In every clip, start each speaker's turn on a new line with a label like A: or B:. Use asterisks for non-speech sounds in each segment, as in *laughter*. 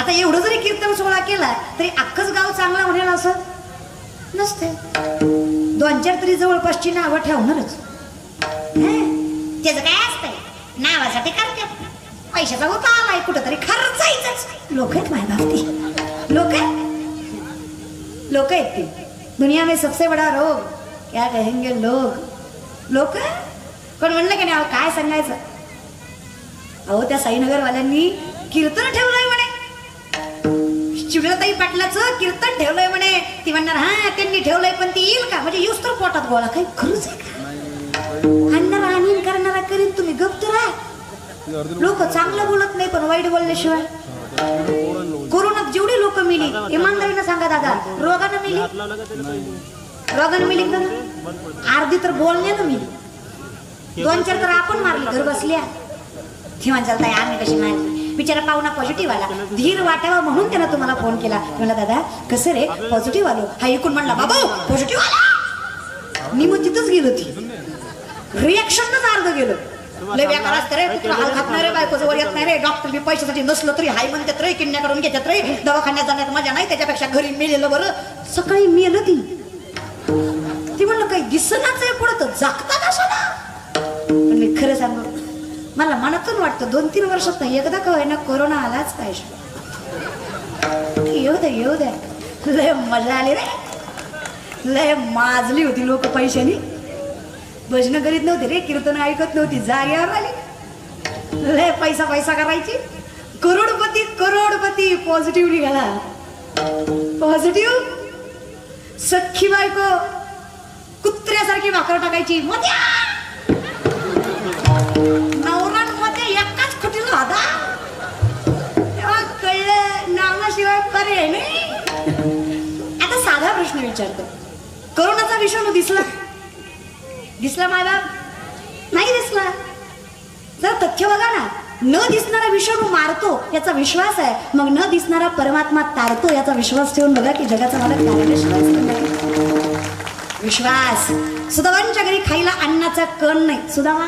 A: आता एवढं जरी कीर्तन सोहळा केला तरी अख्खच गाव चांगला म्हणेल असं? नसते दोन चार तरी जवळपासची नावं ठेवणारच. त्याचं काय असतंय? नावासाठी करतात. पैशाचा होता आलाय कुठं तरी खर्चायचंच. लोक आहेत माझ्या बाबती लोक आहेत? लोक आहेत ते. दुनिया में सबसे बडा रोग. क्या कहेंगे लोक लोक? कोण म्हणलं की नाही? अहो काय सांगायचं? अहो त्या साईनगरवाल्यांनी कीर्तन ठेवलंय म्हणे पाटलाचं कीर्तन ठेवलंय म्हणे. ती म्हणणार हा त्यांनी ठेवलंय पण ती येईल का? म्हणजे येऊस तर पोटात गोळा काही खरंच आहे का? आणणारा आणि करणारा करीन तुम्ही गप्त राहा. लोक चांगलं बोलत नाही पण वाईट बोलल्याशिवाय. कोरोनात जेवढी लोक मिली इमानदारीनं सांगा दादा रोगानं मिली. रोगानं मिली का? ना अर्धी तर बोलण्यानं मिली दोन चार तर आपण मारली घर बसल्या. ती चालताय ताई आम्ही कशी मारली? बिचारा पाहुणा पॉझिटिव्ह आला. धीर वाटावा म्हणून त्यानं तुम्हाला फोन केला. म्हणला दादा कसं रे? पॉझिटिव्ह आलो. हा ऐकून म्हणला बाबा पॉझिटिव्ह आला. मी मग तिथंच गेलो ती रिॲक्शनच अर्ध गेलो. लय व्यापार असतं रे कुत्रा हाल खात नाही रे बायकोचं वर येत नाही रे. डॉक्टर मी पैशासाठी नसलं तरी हाय म्हणतात रे किडण्या करून घेतात रे. दवाखान्यात जाण्यात मजा नाही त्याच्यापेक्षा घरी मेलेलं बरं. सकाळी मेलं ती. ती म्हणलं काही दिसनाच आहे पुढं तर. जागता कशाला? पण मी खरं सांगू मला मनातून वाटतं दोन तीन वर्षात एकदा का होईना कोरोना आलाच पाहिजे. येऊ दे येऊ दे. लय मजा आली रे. लय माजली होती लोक पैशानी. भजन करीत नव्हते रे कीर्तन ऐकत नव्हती जाग्यावर आली लय पैसा पैसा करायची. करोडपती करोडपती पॉझिटिव्ह निघाला. पॉझिटिव्ह सख्खी बायको कुत्र्यासारखी भाकर टाकायची. मध्या नवरांमध्ये एकाच खुटीला होता तेव्हा कळलं नावाशिवाय पर्याय नाही. आता साधा प्रश्न विचारतो. करोनाचा विषाणू दिसला? दिसला बाप नाही दिसला. जर तथ्य बघा ना. न दिसणारा विषाणू मारतो याचा विश्वास आहे. मग न दिसणारा परमात्मा तारतो याचा विश्वास ठेवून बघा की जगाचा मला विश्वास विश्वास. सुदामांच्या घरी खायला अन्नाचा कण नाही. सुदामा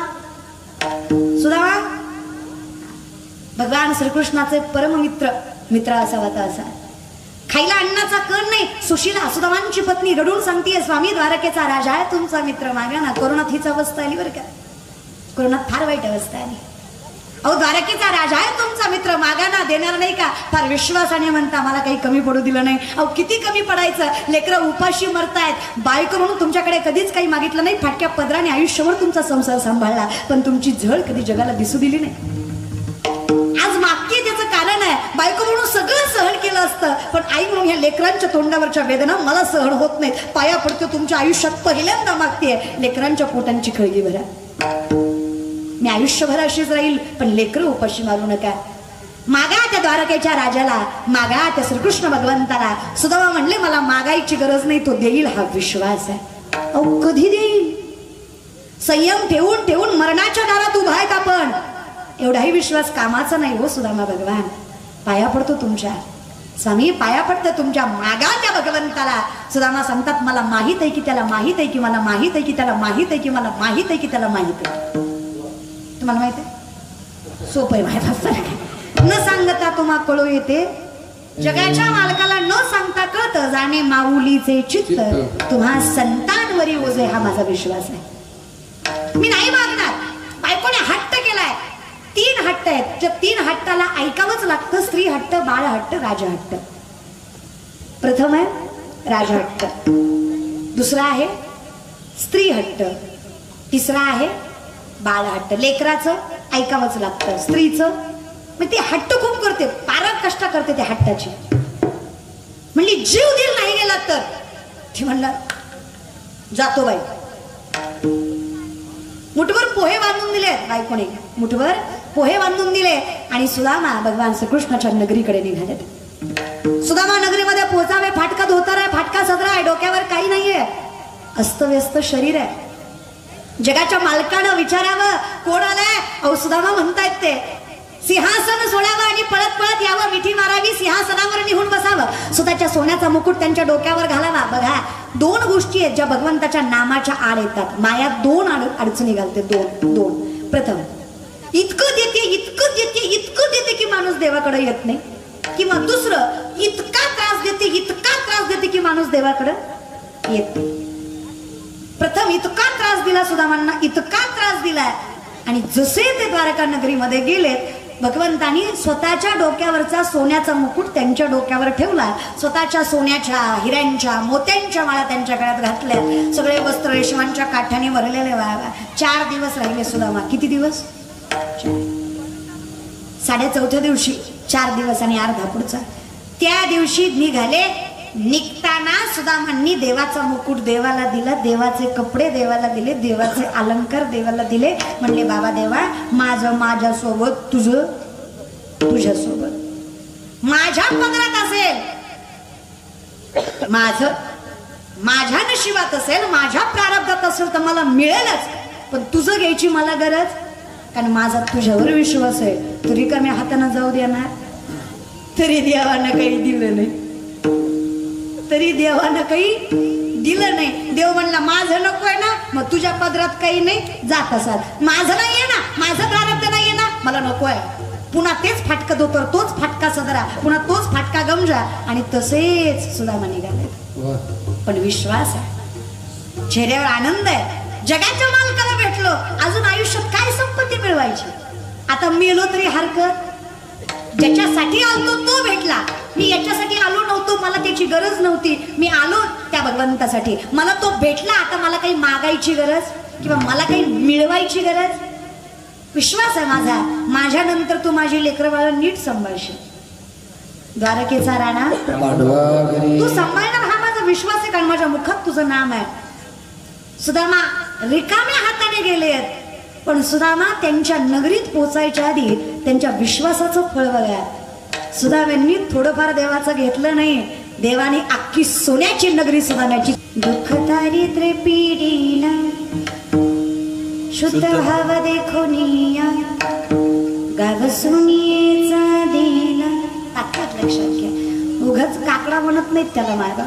A: सुदामा भगवान श्रीकृष्णाचे परममित्र मित्र असावा तर असा. खायला अन्नाचा कण नाही सुशीला सुदामांची पत्नी रडून सांगतीये स्वामी द्वारकेचा राजा आहे तुमचा मित्र मागा ना कोरोनात हीच अवस्था आली बरं का? कोरोनात फार वाईट अवस्था आली. अहो द्वारकेचा राजा आहे तुमचा मित्र मागाना देणार नाही का? फार विश्वासाने म्हणता मला काही कमी पडू दिलं नाही. अहो किती कमी पडायचं? लेकरं उपाशी मरतायत. बायको म्हणून तुमच्याकडे कधीच काही मागितलं नाही. फाटक्या पदराने आयुष्यभर तुमचा संसार सांभाळला. पण तुमची झळ कधी जगाला दिसू दिली नाही. आज मागकी त्याचं कारण आहे. बायको म्हणून सगळं सहन केलं असतं. पण आई म्हणून ह्या लेकरांच्या तोंडावरच्या वेदना मला सहन होत नाहीत. पाया पडतो तुमच्या आयुष्यात पहिल्यांदा मागते लेकरांच्या पोटांची खळगी भरा. मी आयुष्यभर अशीच राहील पण लेकरं उपाशी मारू नका. मागा त्या द्वारकेच्या राजाला मागा त्या श्रीकृष्ण भगवंताला. सुदामा म्हणले मला मागायची गरज नाही तो देईल हा विश्वास आहे. अहो कधी देईल? संयम ठेवून ठेवून मरणाच्या दारात उभा आहेत आपण. एवढाही विश्वास कामाचा नाही हो सुदामा भगवान. पाया पडतो तुमच्या. स्वामी पाया पडतं तुमच्या. मागा त्या भगवंताला. सुदामा सांगतात मला माहीत आहे की त्याला माहीत आहे की मला माहीत आहे की त्याला माहीत आहे की मला माहीत आहे की त्याला माहीत आहे. तुम्हाला माहीत आहे? सोपं आहे माहीत असताना न सांगता तुम्हा कळू येते. जगाच्या मालकाला न सांगता कळतं जाणे माऊलीचे चित्त. तुम्हा संतांवरी ओझे हा माझा विश्वास आहे. मी नाही मागणार. बायकोने हट्ट केलाय. तीन हट्ट आहेत. ज्या तीन हट्टाला ऐकावंच लागतं. स्त्री हट्ट बाळ हट्ट राजा हट्ट. प्रथम आहे राजा हट्ट. दुसरा आहे स्त्री हट्ट. तिसरा आहे बाळ हट्ट लेकराचं ऐकावंच लागतं स्त्रीचं. मग ती हट्ट खूप करते पारा कष्ट करते त्या हट्टाची. म्हणली जीव दिल नाही गेला तर. ती म्हणला जातो बाई. मुठभर पोहे बांधून दिले बायकोने. मुठभर पोहे बांधून दिले आणि सुदामा भगवान श्रीकृष्णाच्या नगरीकडे निघाले सुदामा नगरीमध्ये पोहोचावे फाटका धोतर आहे फाटका सदरा आहे डोक्यावर काही नाहीये. अस्तव्यस्त शरीर आहे. जगाच्या मालकानं विचारावं. कोण आलाय? अहो म्हणतायत ते. सिंहासन सोडावं आणि पळत पळत यावं. मिठी मारावी सिंहासनावर निघून बसावं. स्वतःच्या सोन्याचा मुकुट त्यांच्या डोक्यावर घालावा. बघा दोन गोष्टी आहेत ज्या भगवंताच्या नामाच्या आड येतात. माया दोन आड अडचणी घालते. दोन दोन. प्रथम इतकं देते इतकं देते इतकं देते की माणूस देवाकडे येत नाही. किंवा दुसरं इतका त्रास देते इतका त्रास देते की माणूस देवाकडं येत नाही. इतका त्रास दिला सुदामांना इतका त्रास दिलाय. आणि जसे ते द्वारका नगरीमध्ये गेलेत भगवंतानी स्वतःच्या डोक्यावरचा सोन्याचा मुकुट त्यांच्या डोक्यावर ठेवला. स्वतःच्या सोन्याच्या हिऱ्यांच्या मोत्यांच्या माळा त्यांच्या गळ्यात घातल्या. सगळे वस्त्र रेशमांच्या काठ्याने भरलेले वा चार दिवस राहिले सुदामा. किती दिवस? साडे चौथ्या दिवशी चार दिवस आणि अर्धा पुढचा. त्या दिवशी निघाले निघताना सुदामांनी देवाचा मुकुट देवाला दिला देवाचे कपडे देवाला दिले देवाचे अलंकार देवाला दिले. म्हणले बाबा देवा माझं माझ्यासोबत तुझ तुझं माझ्या पदरात असेल. माझ माझ्या नशिबात असेल माझ्या प्रारब्धात असेल तर मला मिळेलच. पण तुझं घ्यायची मला गरज? कारण माझा तुझ्यावर विश्वास आहे. तरी का मी हाताने जाऊ देणार? तरी देवानं काही दिलं नाही. तरी देवानं काही दिलं नाही. देव म्हणला माझं नकोय ना मग तुझ्या पदरात काही नाही जात असाल माझं नाहीये ना माझं प्रारब्ध नाहीये ना मला नकोय पुन्हा तेच फाटका दोतर तोच फाटका सदरा पुन्हा तोच फाटका गमजा आणि तसेच सुदामा निघाले. पण विश्वास आहे. चेहऱ्यावर आनंद आहे. जगाच्या मालकाला भेटलो अजून आयुष्यात काय संपत्ती मिळवायची? आता मेलो तरी हरकत. ज्याच्यासाठी आलो तो भेटला. मी याच्यासाठी आलो नव्हतो मला त्याची गरज नव्हती. मी आलो त्या भगवंतासाठी. मला तो भेटला आता मला काही मागायची गरज किंवा मला काही मिळवायची गरज? विश्वास आहे माझा. माझ्यानंतर तू माझी लेकरं बाळ नीट सांभाळशील. द्वारकेचा राणा. तू सांभाळणार हा माझा विश्वास आहे कारण माझ्या मुखात तुझं नाम आहे. सुदामा रिकाम्या हाताने गेलेत पण सुदामा त्यांच्या नगरीत पोचायच्या आधी त्यांच्या विश्वासाचं फळ बघा सुदामांनी थोडंफार देवाचं घेतलं नाही देवाने अख्खी सोन्याची नगरी सुदाम्याची दुःख दारिद्र्य पिढीला शुद्ध भाव देखो गाव सुनियेचा दिला. ताकद लक्षात घ्या. उगाच काकडा म्हणत नाहीत त्याला मायबा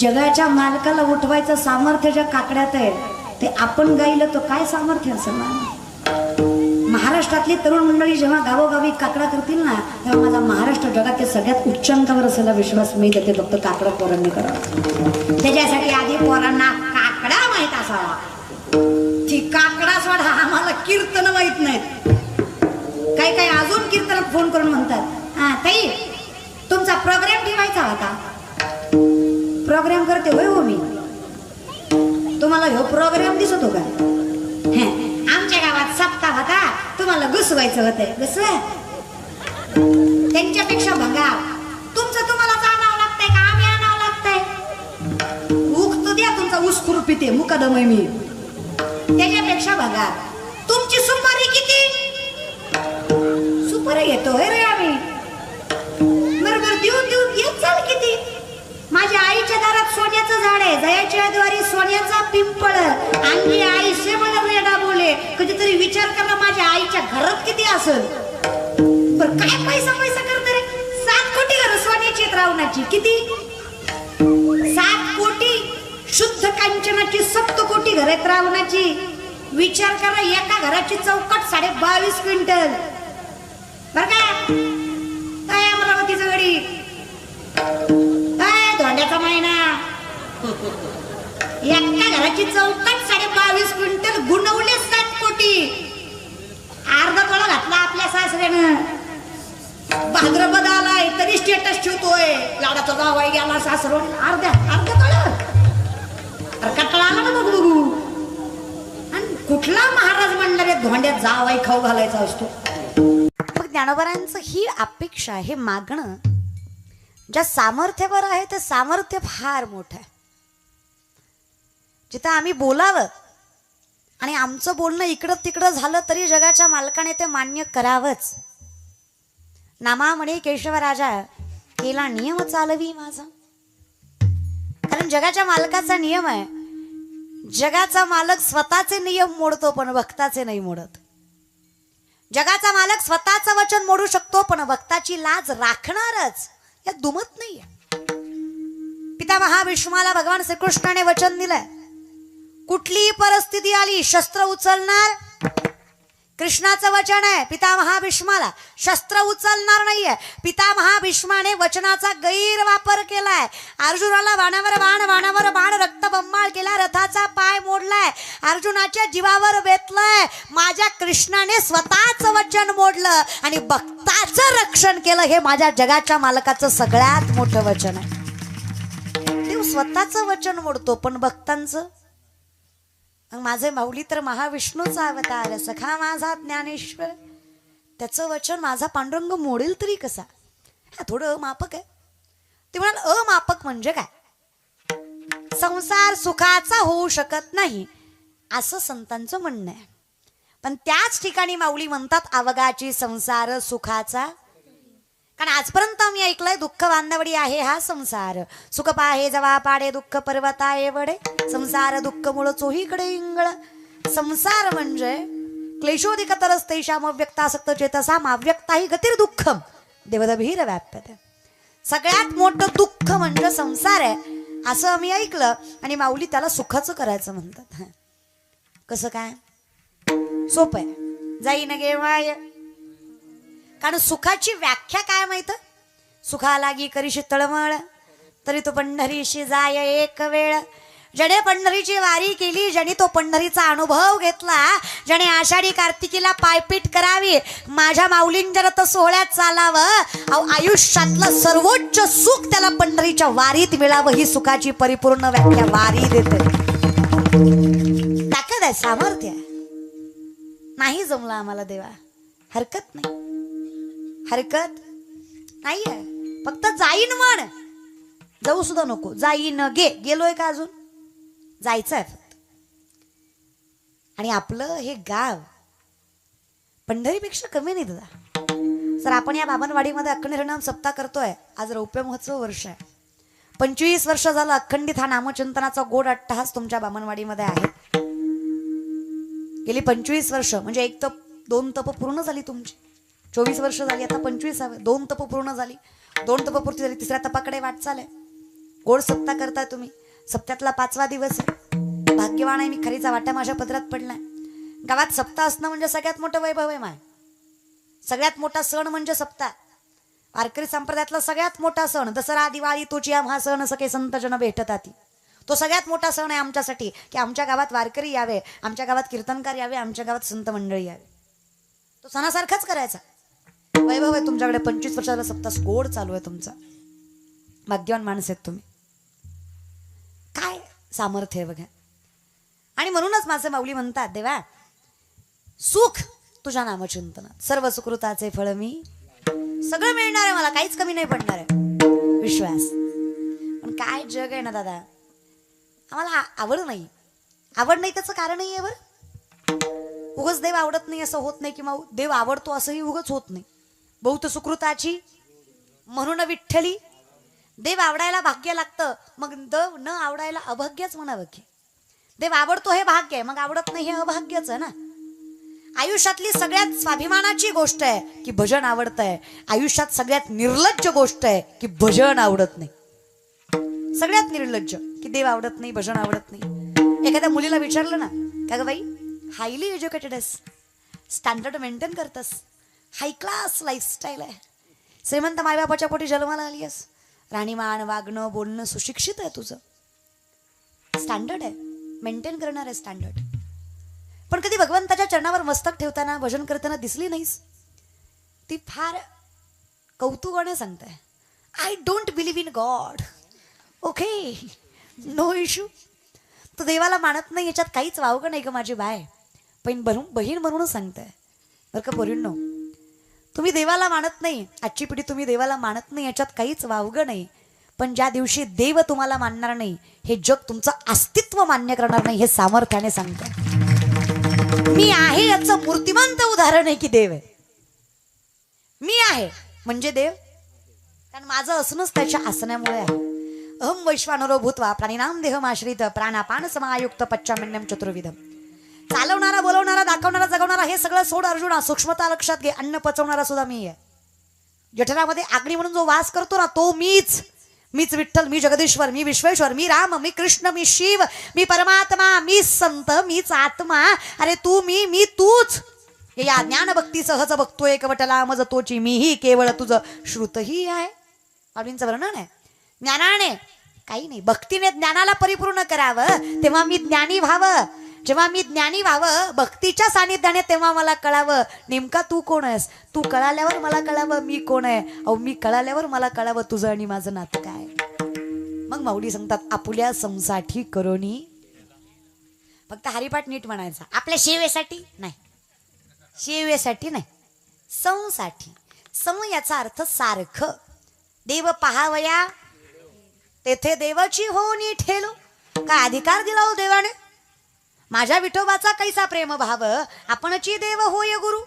A: जगाच्या मालकाला उठवायचं सामर्थ्य ज्या काकड्यात आहे ते आपण गायलं तर काय सामर्थ्य असेल ना महाराष्ट्रातली तरुण मंडळी जेव्हा गावोगावी काकडा करतील ना तेव्हा माझा महाराष्ट्र जगात सगळ्यात उच्चांकावर असलेला विश्वास मी देते फक्त काकडा पोरांनी करावा त्याच्यासाठी आधी पोरांना काकडा माहीत असावा. ती काकडा सोडा आम्हाला कीर्तन माहीत नाहीत. काही काही अजून कीर्तन फोन करून म्हणतात. हा ताई तुमचा प्रोग्राम ठेवायचा होता. प्रोग्राम करते होय हो मी. तुम्हाला ह्यो प्रोग्राम दिसत का? आमच्या गावात सप्ताह होता. तुम्हाला घुसवायचं होतं घुसवा. त्यांच्यापेक्षा बघा. तुमचं तुम्हाला जाणावं लागतंय का? आम्ही आणावं लागतंय. उखत द्या तुमचा ऊस पिते मुकादम आहे मी. त्याच्यापेक्षा बघा. तुमची सुपारी किती? सुपारी घेतोय रे आम्ही. सोन्याचं झाड आहे. जयाच्या द्वारी सोन्याचा पिंपळ. आणखी आई से मला रेडा बोले कधीतरी विचार करा माझ्या आईच्या घरात किती असेल? पण काय पैसा पैसा करत रे? सात कोटी घर सोन्याची रावणाची. किती? सात कोटी शुद्ध कांचनाची सप्त कोटी घर आहेत रावणाची. विचार करा एका घराची चौकट साडे बावीस क्विंटल. बर का? एका घराची चौकट साडे बावीस क्विंटल गुणवले सात कोटी. अर्धा तोळा घातला आपल्या सासऱ्यानं. भाद्रपद आलाय तरी स्टेटस ठेवतोय. लाडाचा जावाई गेला सासर. अर्ध्या अर्ध्या तोळा. अरे कटाळा आला ना बघ बघू. आणि कुठला महाराज म्हणणार रे धोंड्यात जावाई खाऊ घालायचा असतो. मग ज्ञानोबरांचं ही अपेक्षा हे मागणं. ज्या सामर्थ्यावर आहे ते सामर्थ्य फार मोठं आहे. जिथं आम्ही बोलावं. आणि आमचं बोलणं इकडं तिकडं झालं तरी जगाच्या मालकाने ते मान्य करावंच. नामा म्हणे केशव राजा केला नियम चालवी माझा. कारण जगाच्या मालकाचा नियम आहे. जगाचा मालक स्वतःचे नियम मोडतो पण भक्ताचे नाही मोडत. जगाचा मालक स्वतःचं वचन मोडू शकतो पण भक्ताची लाज राखणारच. या दुमत नाहीये. पिता महाविष्णूला भगवान श्रीकृष्णाने वचन दिलंय. कुठलीही परिस्थिती आली शस्त्र उचलणार? कृष्णाचं वचन आहे पिता महाभीष्माला. शस्त्र उचलणार नाहीये. पिता महाभीष्माने वचनाचा गैरवापर केलाय. अर्जुनाला वाणावर वाण वाणावर बाण रक्तबंबाळ केला रथाचा पाय मोडलाय. अर्जुनाच्या जीवावर बेतलाय माझ्या कृष्णाने स्वतःच वचन मोडलं आणि भक्ताचं रक्षण केलं. हे माझ्या जगाच्या मालकाचं सगळ्यात मोठं वचन आहे. देव स्वतःचं वचन मोडतो पण भक्तांचं? मग माझे माऊली तर महाविष्णूचा अवतार. सखा माझा ज्ञानेश्वर. त्याचं वचन माझा पांडुरंग मोडेल तरी कसा? हा थोडं अमापक आहे. ते म्हणाल अमापक म्हणजे काय? संसार सुखाचा होऊ शकत नाही असं संतांचं म्हणणं आहे. पण त्याच ठिकाणी माऊली म्हणतात अवगाची संसार सुखाचा कारण आजपर्यंत आम्ही ऐकलंय दुःख बांधवडी आहे हा संसार. सुख पाहे जवा पाडे दुःख पर्वता वडे. संसार दुःख मुळ चोहीकडे इंगळ. संसार म्हणजे क्लेशोधिक तरस्तेशाम अव्यक्तासक्त चेतसा माव्यक्ताही गतीर दुःखम देवदभीर व्याप्यते. सगळ्यात मोठं दुःख म्हणजे संसार आहे असं आम्ही ऐकलं आणि माऊली त्याला सुखाचं करायचं म्हणतात. *laughs* कसं काय? सोपं आहे. जाईन गेवाय. कारण सुखाची व्याख्या काय माहीत? सुखा लागी करीशी तळमळ तरी तो पंढरीशी जाय एक वेळ. ज्याने पंढरीची वारी केली ज्याने तो पंढरीचा अनुभव घेतला ज्याने आषाढी कार्तिकीला पायपीट करावी माझ्या माऊलींच्या रथ सोहळ्यात चालावं. अहो आयुष्यातलं सर्वोच्च सुख त्याला पंढरीच्या वारीत मिळावं ही सुखाची परिपूर्ण व्याख्या वारी देते. ताकद आहे सामर्थ्य. नाही जमलं आम्हाला देवा. हरकत नाही. हरकत नाहीये. फक्त जाईन म्हण. जाऊ सुद्धा नको. जाईन गे. गेलोय का अजून? जायचं आहे फक्त. आणि आपलं हे गाव पंढरीपेक्षा कमी नाही दादा. सर आपण या बाबनवाडीमध्ये अखंड सप्ताह करतोय. आज रौप्य महोत्सव वर्ष आहे. पंचवीस वर्ष झालं अखंडित हा नामचिंतनाचा गोड अट्टहास तुमच्या बामनवाडीमध्ये आहे. गेली पंचवीस वर्ष. म्हणजे एक तप दोन तप पूर्ण झाली तुमची. चोवीस वर्ष झाली आता पंचवीसावे. दोन तप पूर्ण झाली. दोन तप पूर्ती झाली तिसऱ्या तपाकडे वाटचाल आहे गोड सप्ताह करताय तुम्ही. सप्त्यातला पाचवा दिवस आहे. भाग्यवान आहे मी खरीचा वाटा माझ्या पदरात पडलाय. गावात सप्ताह असणं म्हणजे सगळ्यात मोठं वैभव आहे माय. सगळ्यात मोठा सण म्हणजे सप्ताह वारकरी संप्रदायातला सगळ्यात मोठा सण दसरा दिवाळी तोची हा सण सगळे संतजन भेटतात. तो सगळ्यात मोठा सण आहे आमच्यासाठी की आमच्या गावात वारकरी यावे आमच्या गावात कीर्तनकार यावे आमच्या गावात संत मंडळी यावे. तो सणासारखाच करायचा. वैभव आहे तुमच्याकडे पंचवीस वर्षाला सप्ताह गोड चालू आहे तुमचा. भाग्यवान माणस आहेत तुम्ही. काय सामर्थ्य आहे बघा. आणि म्हणूनच माझे माऊली म्हणतात देवा सुख तुझ्या नामचिंतनात. सर्व सुकृताचे फळ मी सगळं मिळणार आहे मला काहीच कमी नाही पडणार आहे. विश्वास. पण काय जग आहे ना दादा? आम्हाला आवड नाही. आवड नाही त्याचं कारणही आहे बरं. उगच देव आवडत नाही असं होत नाही किंवा देव आवडतो असंही उगच होत नाही. बहुत सुकृताची म्हणून विठ्ठली. देव आवडायला भाग्य लागतं मग देव न आवडायला अभाग्यच म्हणावं की. देव आवडतो हे भाग्य आहे मग आवडत नाही हे अभाग्यच आहे ना. आयुष्यातली सगळ्यात स्वाभिमानाची गोष्ट आहे की भजन आवडत आहे आयुष्यात सगळ्यात निर्लज्ज गोष्ट आहे की भजन आवडत नाही. सगळ्यात निर्लज्ज की देव आवडत नाही भजन आवडत नाही. एखाद्या मुलीला विचारलं ना का ग बाई हायली एज्युकेटेड आहेस? स्टँडर्ड मेंटेन करतस? हाय क्लास लाईफस्टाईल आहे. श्रीमंत मायबापाच्या पोटी जन्माला आली आहेस. राणीमान वागणं बोलणं सुशिक्षित आहे तुझं. स्टँडर्ड आहे. मेंटेन करणार आहे स्टँडर्ड पण कधी भगवंताच्या चरणावर मस्तक ठेवताना भजन करताना दिसली नाहीस? ती फार कौतुकाने सांगते I don't believe in God okay no issue तू देवाला मानत नाही याच्यात काहीच वावगं नाही ग माझी बाय. पण बनून बहीण म्हणूनच सांगते बरं का पोरींनो? तुम्ही देवाला मानत नाही आजची पिढी तुम्ही देवाला मानत नाही याच्यात काहीच वावगं नाही. पण ज्या दिवशी देव तुम्हाला मानणार नाही हे जग तुमचं अस्तित्व मान्य करणार नाही हे सामर्थ्याने सांगत. मी आहे याचं मूर्तिमंत उदाहरण आहे की देव आहे. मी आहे म्हणजे देव. कारण माझं असूनच त्याच्या आसनामुळे आहे. अहम वैश्वानरो भूतवा प्राणीनाम देहमाश्रित प्राणापान समायुक्त पच्चामन्यम चतुर्विधम. चालवणारा बोलवणारा दाखवणारा जगवणारा हे सगळं सोड अर्जुना. सूक्ष्मता लक्षात घे. अन्न पचवणारा सुद्धा मी आहे. जठरामध्ये आग्नी म्हणून जो वास करतो ना तो मीच. मीच विठ्ठल मी जगदीश्वर मी विश्वेश्वर मी राम मी कृष्ण मी शिव मी परमात्मा मी संत मीच आत्मा. अरे तू मी मी तूच. या ज्ञान भक्ती सहज बघतोय कवटला मज तोची मीही केवळ तुझं श्रुतही आहे. अरविंदचं वर्णन आहे. ज्ञानाने काही नाही भक्तीने ज्ञानाला परिपूर्ण करावं तेव्हा मी ज्ञानी व्हावं. जेव्हा मी ज्ञानी व्हावं भक्तीच्या सानिध्याने तेव्हा मला कळावं नेमका तू कोण आहेस? तू कळाल्यावर मला कळावं मी कोण आहे? अहो मी कळाल्यावर मला कळावं तुझं आणि माझं नातं काय? मग माऊली सांगतात आपुल्या समसाठी करोनी. फक्त हरिपाठ नीट म्हणायचा. आपल्या शेवेसाठी नाही. शेवेसाठी नाही. संसाठी. सं याचा अर्थ सारखं. देव पहावया तेथे देवाची हो नी ठेलो. काय अधिकार दिला हो देवाने? माझ्या विठोबाचा कैसा प्रेम भाव? आपणची देव होय गुरु.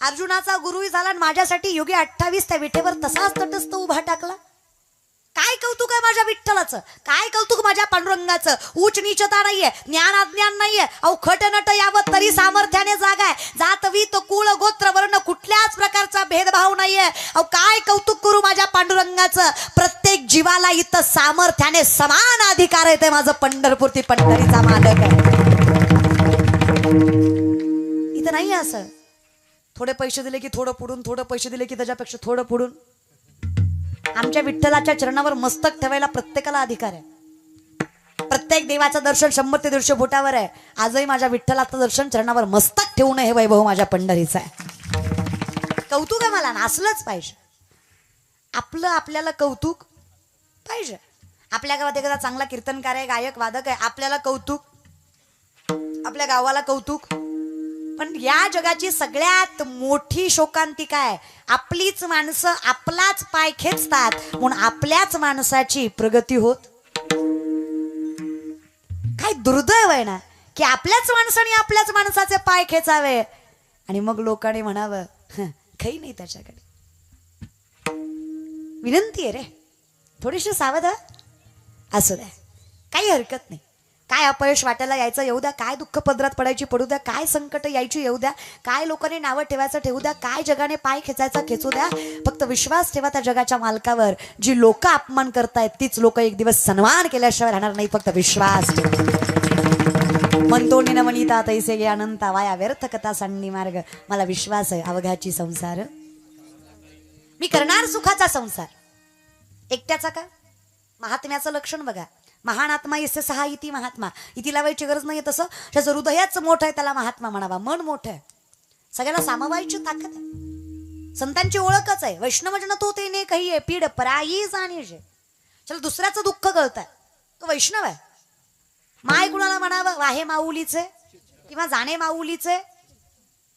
A: अर्जुनाचा गुरुही झाला आणि माझ्यासाठी योगी अठ्ठावीस त्या विठेवर तसाच तटस्थ उभा टाकला. काय कौतुक आहे माझ्या विठ्ठलाचं? काय कौतुक माझ्या पांडुरंगाचं? उच्च नीचता नाहीये ज्ञान अज्ञान नाहीये. अवखट नट यावं तरी सामर्थ्याने जागा आहे. जात कुळ गोत्र वर्ण कुठल्याच प्रकारचा भेदभाव नाहीये. अहो काय कौतुक करू माझ्या पांडुरंगाचं? प्रत्येक जीवाला इथं सामर्थ्याने समान अधिकार आहे ते माझं पंढरपूर ती पंढरीचा मालक आहे. इथं नाही असं. थोडे पैसे दिले की थोडं पुढून थोडं पैसे दिले की त्याच्यापेक्षा थोडं पुढून. आमच्या विठ्ठलाच्या चरणावर मस्तक ठेवायला प्रत्येकाला अधिकार आहे. प्रत्येक देवाचं दर्शन शंभर ते दीडशे फुटावर आहे. आजही माझ्या विठ्ठलाचं दर्शन चरणावर मस्तक ठेवणं हे वैभव माझ्या पंढरीचं आहे. कौतुक आहे मला नाचलंच पाहिजे. आपलं आपल्याला कौतुक पाहिजे. आपल्या गावात एखादा चांगला कीर्तनकार आहे गायक वादक आहे आपल्याला कौतुक आपल्या गावाला कौतुक. पण या जगाची सगळ्यात मोठी शोकांती काय आपलीच माणसं आपलाच पाय खेचतात म्हणून आपल्याच माणसाची प्रगती होत. काय दुर्दैव आहे ना की आपल्याच माणसाने आपल्याच माणसाचे पाय खेचावे. आणि मग लोकांनी म्हणावं "हं, काही नाही त्याच्याकडे. विनंती आहे रे. थोडीशी सावध असू द्या. काही हरकत नाही. काय अपयश वाटायला यायचं? येऊ द्या. काय दुःख पदरात पडायची? पडू द्या. काय संकट यायची? येऊ द्या. काय लोकांनी नावं ठेवायचं? ठेवू द्या. काय जगाने पाय खेचायचा? खेचू द्या. फक्त विश्वास ठेवा त्या जगाच्या मालकावर. जी लोक अपमान करतायत तीच लोक एक दिवस सन्मान केल्याशिवाय राहणार नाही फक्त विश्वास म्हणतो न म्हणिता तैसे गे अनंता वाया व्यर्थ कथा सांडणी मार्ग. मला विश्वास आहे अवघाची संसार. मी करणार सुखाचा संसार. एकट्याचा का? महात्म्याचं लक्षण बघा. महान आत्मा यस्य सहा इति महात्मा. इति लावायची गरज नाही तसं. त्याचं हृदयच मोठं आहे त्याला महात्मा म्हणावा. मन मोठं आहे. सगळ्याला सामावायची ताकद आहे. संतांची ओळखच आहे. वैष्णवजन तो तेने काही आहे पीड पराई जाणीजे. चल दुसऱ्याचं दुःख कळत आहे तो वैष्णव आहे. माय कुणाला म्हणावं? वाहे माऊलीचे. किंवा जाणे माऊलीचे.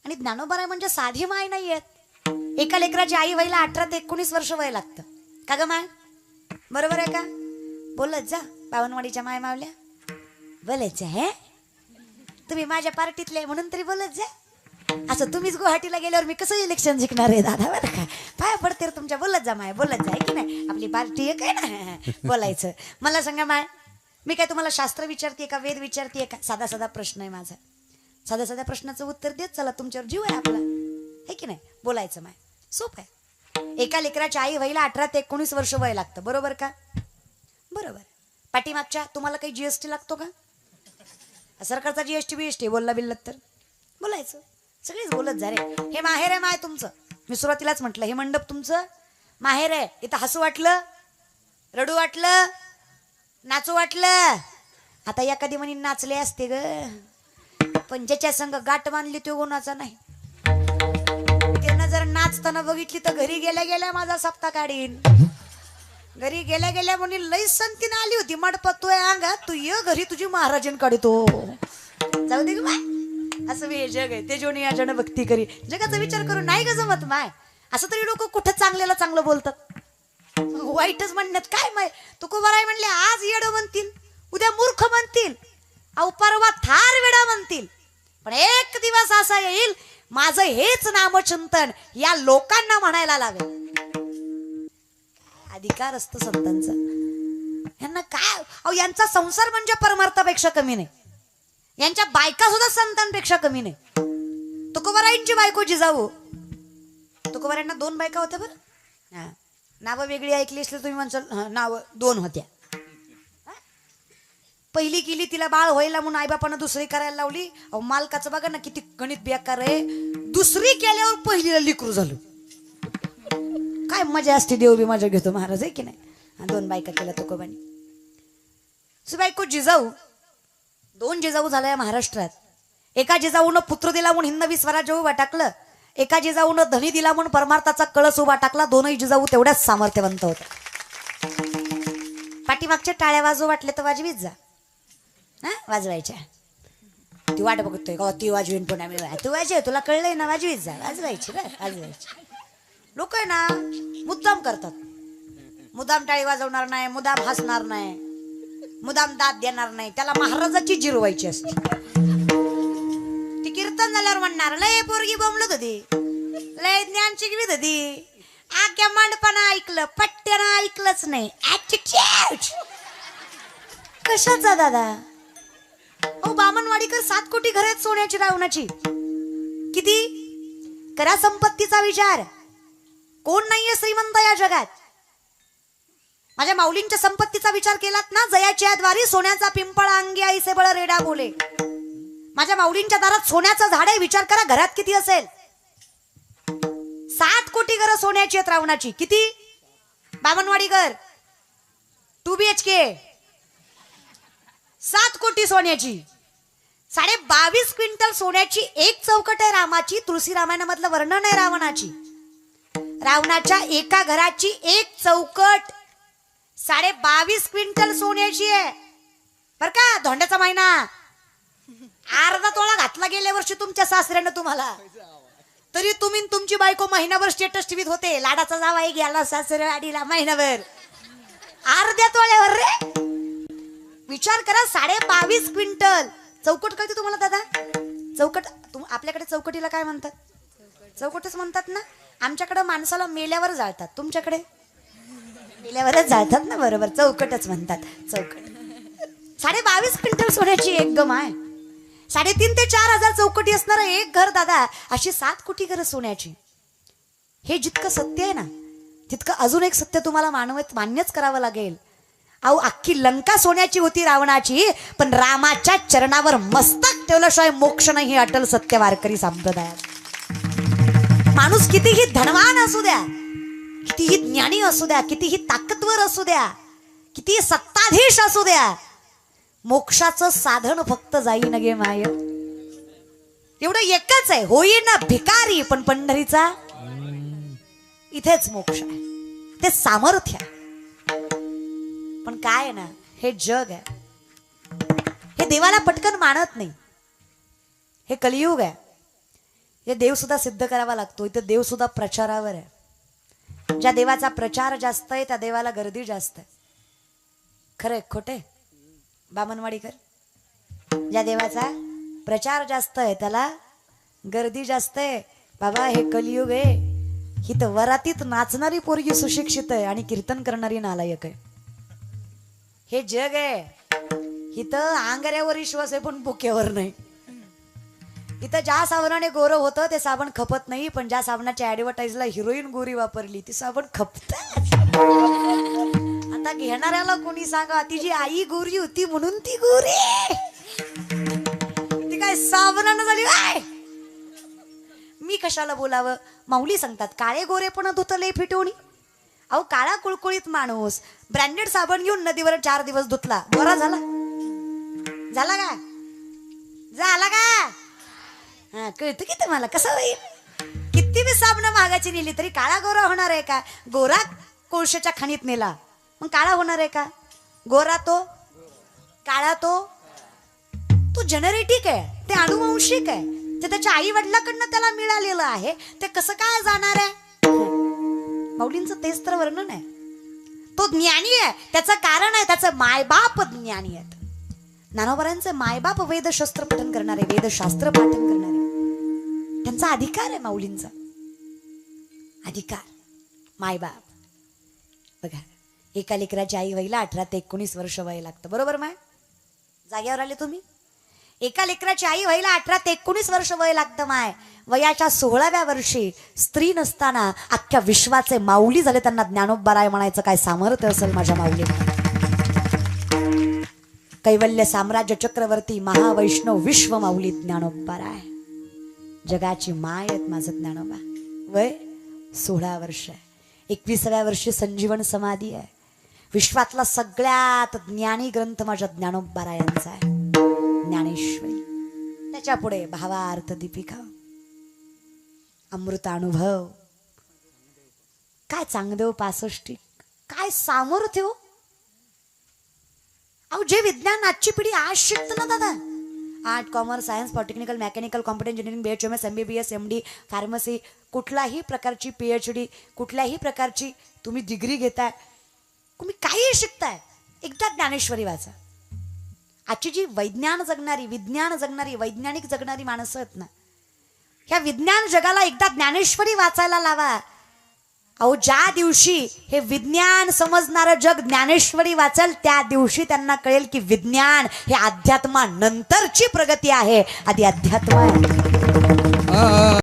A: आणि ज्ञानोबराय म्हणजे साधी माय नाही आहेत एका लेकराची आई व्हायला अठरा ते एकोणीस वर्ष वय लागतं. का ग माय? बरोबर आहे का? बोलत जा. पावनवाडीच्या माय मावल्या बोलत जा हे? तुम्ही माझ्या पार्टीतले म्हणून तरी बोलत जा. असं तुम्हीच गुवाहाटीला गेल्यावर मी कसं इलेक्शन जिंकणार आहे दादा बरं का? पाया पडते रे तुमच्या बोलत जा माय बोलत जा है की नाही? आपली पार्टी एक आहे ना बोलायचं. मला सांगा माय मी काय तुम्हाला शास्त्र विचारते का वेद विचारते का? साधा साधा प्रश्न आहे माझा. साध्या साध्या प्रश्नाचं उत्तर देत चला तुमच्यावर जीव आहे आपला. है की नाही? बोलायचं माय. सोप आहे. एका लेकराच्या आई व्हायला अठरा ते एकोणीस वर्ष वय लागतं बरोबर का? बरोबर. पाठीमागच्या तुम्हाला काही जीएसटी लागतो का? सरकारचा जीएसटी बीएसटी बोलला बिल्लत तर. बोलायचं. सगळेच बोलत जा रे. हे माहेर आहे माय तुमचं. मी सुरुवातीलाच म्हटलं हे मंडप तुमचं? माहेर आहे. इथं हसू वाटलं रडू वाटलं नाचू वाटलं. आता या कधी म्हणी नाचले असते ग. पण ज्याच्या संग गाठ बांधली तो गुणाचा नाही. त्यानं जर नाचताना बघितली तर घरी गेल्या गेल्या माझा सप्ता काढीन. घरी गेल्या गेल्या म्हणे लई संतीनं आली होती. मडपतोय अंगा तू ये घरी तुझी महाराजन काढतो जाऊ दे ग माय असं मी जग आहे. ते जोनी या जण भक्ती करी. जगाचा विचार करून नाही ग जमत माय. असं तरी लोक कुठं चांगल्याला चांगलं बोलतात? वाईटच म्हणण्यात काय माय? तू कुमाराय म्हणले आज येड म्हणतील उद्या मूर्ख म्हणतील. अहो परवा थार वेडा म्हणतील. पण एक दिवस असा येईल माझं हेच नामचिंतन या लोकांना म्हणायला लावेल. अधिकार असतो संतांचा. यांना काय? अहो यांचा संसार म्हणजे परमार्थापेक्षा कमी नाही. यांच्या बायका सुद्धा संतांपेक्षा कमी नाही. तुकोबाराईंची बायको जिजाऊ. तुकोबरायांना दोन बायका होत्या बरं? हा. नावं वेगळी ऐकली असली तुम्ही म्हणसाल नावं दोन होत्या. पहिली केली तिला बाळ व्हायला म्हणून आईबापानं दुसरी करायला लावली. अहो मालकाचं बघा ना किती गणित बेकार आहे. दुसरी केल्यावर पहिलीला लिकरू झालो. काय मजा असते देव बी मजा घेतो महाराज आहे की नाही? आणि दोन बायका केल्या तुकोबानी सुबायको जिजाऊ? दोन जिजाऊ झाल्या महाराष्ट्रात. एका जिजाऊनं पुत्र दिला म्हणून हिंदवी स्वराज्य उभा टाकलं. एका जिजाऊनं धनी दिला म्हणून परमार्थाचा कळस उभा टाकला. दोनही जिजाऊ तेवढ्याच सामर्थ्यवंत होत्या पाठीमागच्या टाळ्या वाजू वाटले तर वाजवीत जा. हा वाजवायच्या. ती वाट बघतोय का ती वाजवीन पुन्हा मी तू वाजव तुला कळलंय ना वाजवीत जा. वाजवायची ना वाजवायची. लोक आहे ना मुद्दाम करतात. मुद्दाम टाळी वाजवणार नाही मुद्दाम हसणार नाही मुदाम दाद देणार नाही. त्याला महाराजाची जिरवायची असते. ती कीर्तन झाल्यावर म्हणणार लय पोरगी बोंबलत होती. लय ज्ञान शिकवीत होती. आख्या मांडपणा ऐकलं पट्ट्यानं ऐकलंच नाही. कशाचा दादा? ओ बामणवाडीकर सात कोटी घर आहेत सोन्याची रावणाची. किती? करा संपत्तीचा विचार. कोण नाहीये श्रीमंत या जगात? माझ्या माऊलींच्या संपत्तीचा विचार केलात ना जयाच्या द्वारी सोन्याचा पिंपळ अंगी आईसे बळ रेडा बोले माझ्या माऊलींच्या दारात सोन्याचं झाड आहे विचार करा घरात किती असेल? सात कोटी घर सोन्याची आहेत रावणाची. किती? बामनवाडी घर. Two B H K. सात कोटी सोन्याची. साडे बावीस क्विंटल सोन्याची एक चौकट आहे रामाची तुळशी रामायणामधलं वर्णन आहे रावणाची. रावणाच्या एका घराची एक चौकट. साडे बावीस क्विंटल सोन्याची आहे. बर का धोंड्याचा महिना. अर्धा तोळा घातला गेल्या वर्षी तुमच्या सासऱ्यानं तुम्हाला. तरी तुम्ही तुमची बायको महिनाभर स्टेटस टीव्हीत होते. लाडाचा जावा एक गेला सासरवाडीला महिनाभर. अर्ध्या तोळ्यावर रे. विचार करा साडे बावीस क्विंटल. चौकट कळते तुम्हाला दादा? चौकट तुम आपल्याकडे चौकटीला काय म्हणतात? चौकटच म्हणतात ना? आमच्याकडे माणसाला मेल्यावर जाळतात. तुमच्याकडे? मेल्यावरच जाळतात ना? बरोबर. चौकटच म्हणतात. चौकट. साडे बावीस क्विंटल सोन्याची एक गम आहे साडेतीन ते चार हजार चौकटी असणार एक घर दादा. अशी सात कोटी घर सोन्याची. हे जितकं सत्य आहे ना तितकं अजून एक सत्य तुम्हाला मानव मान्यच करावं लागेल. अहो अख्खी लंका सोन्याची होती रावणाची पण रामाच्या चरणावर मस्तक ठेवल्याशिवाय मोक्ष नाही हे अटल सत्य वारकरी संप्रदायात. माणूस कितीही धनवान असू द्या कितीही ज्ञानी असू द्या कितीही ताकदवर असू द्या कितीही सत्ताधीश असू द्या मोक्षाचं साधन फक्त जाईन गे माय. एवढं एकच आहे होईन भिकारी पण पंढरीचा इथेच मोक्ष आहे. ते सामर्थ्य पण काय आहे ना हे जग आहे. हे देवाला पटकन मानत नाही. हे कलियुग आहे. हे देव सुद्धा सिद्ध करावा लागतो. इथं देव सुद्धा प्रचारावर आहे. ज्या देवाचा प्रचार जास्त आहे त्या देवाला गर्दी जास्त आहे. खरं खोटे बामनवाडीकर? ज्या देवाचा प्रचार जास्त आहे त्याला गर्दी जास्त आहे. बाबा हे कलियुग आहे. ही तर वरातीत नाचणारी पोरगी सुशिक्षित आहे आणि कीर्तन करणारी नालायक आहे. हे जग आहे. इथं आंगऱ्यावर विश्वास आहे पण बुक्यावर नाही. इथं ज्या साबणाने गोरं होतं ते साबण खपत नाही पण ज्या साबणाच्या ऍडव्हर्टाईजला हिरोईन गोरी वापरली ती साबण खपत. आता घेणाऱ्याला कोणी सांगा तिची आई गोरी होती म्हणून ती गोरी. ती काय साबणानं झाली काय मी कशाला बोलावं? माऊली सांगतात काळे गोरे पण धुतले फिटवणी. अहो काळा कुळकुळीत माणूस ब्रँडेड साबण घेऊन नदीवर चार दिवस धुतला. बरा झाला. झाला का झाला का हा कळतं की तुम्हाला? कसं होईल? किती बी साबण महागाची नेली तरी काळा गोरा होणार आहे का? गोरा कोळशाच्या खाणीत नेला. मग काळा होणार आहे का? गोरा तो? काळा तो? तो जनरेटिक आहे. ते अनुवंशिक आहे. ते त्याच्या आई वडिलाकडनं त्याला मिळालेलं आहे. ते कसं काय जाणार आहे? माऊलींचं तेच तर वर्णन आहे. तो ज्ञानी आहे. त्याचं कारण आहे. त्याचं मायबाप ज्ञानी आहेत. नानोबरांचे मायबाप वेदशास्त्र पठन करणारे वेदशास्त्र पाठन करणारे. त्यांचा अधिकार आहे माऊलींचा. अधिकार. मायबाप. बघा एका लेकराची आई व्हायला अठरा ते एकोणीस वर्ष वय लागतं. बरोबर माय? जाग्यावर आले तुम्ही? एका लेकराची आई व्हायला अठरा ते एकोणीस वर्ष वय लागतं माय. वयाच्या सोळाव्या वर्षी स्त्री नसताना अख्ख्या विश्वाचे माऊली झाले. त्यांना ज्ञानोबराय म्हणायचं काय सामर्थ्य असेल माझ्या माऊली कैवल्य साम्राज्य चक्रवर्ती महावैष्णव विश्व माऊली ज्ञानोबाराय जगाची माय आहेत माझं ज्ञानोबा. वय सोळा वर्ष आहे. एकविसाव्या वर्षी संजीवन समाधी आहे. विश्वातला सगळ्यात ज्ञानी ग्रंथ माझ्या ज्ञानोबारायांचा आहे. ज्ञानेश्वरी. त्याच्या पुढे भावार्थ दीपिका. अमृतानुभव काय चांगदेव पासष्टी? काय सामर्थ्य हो? अहो जे विज्ञान आजची पिढी आज शिकतं ना दादा. Art commerce science polytechnical mechanical computer engineering B H M S M B B S M D pharmacy कुठलाही प्रकारची पी एच डी कुठल्याही प्रकारची तुम्ही डिग्री घेताय तुम्ही काहीही शिकताय एकदा ज्ञानेश्वरी वाचा. आजची जी वैज्ञान जगणारी विज्ञान जगणारी वैज्ञानिक जगणारी माणसं आहेत ना ह्या विज्ञान जगाला एकदा ज्ञानेश्वरी वाचायला लावा. अहो ज्या दिवशी हे विज्ञान समजणारं जग ज्ञानेश्वरी वाचल त्या दिवशी त्यांना कळेल की विज्ञान हे अध्यात्मानंतरची प्रगती आहे. आधी अध्यात्म आहे.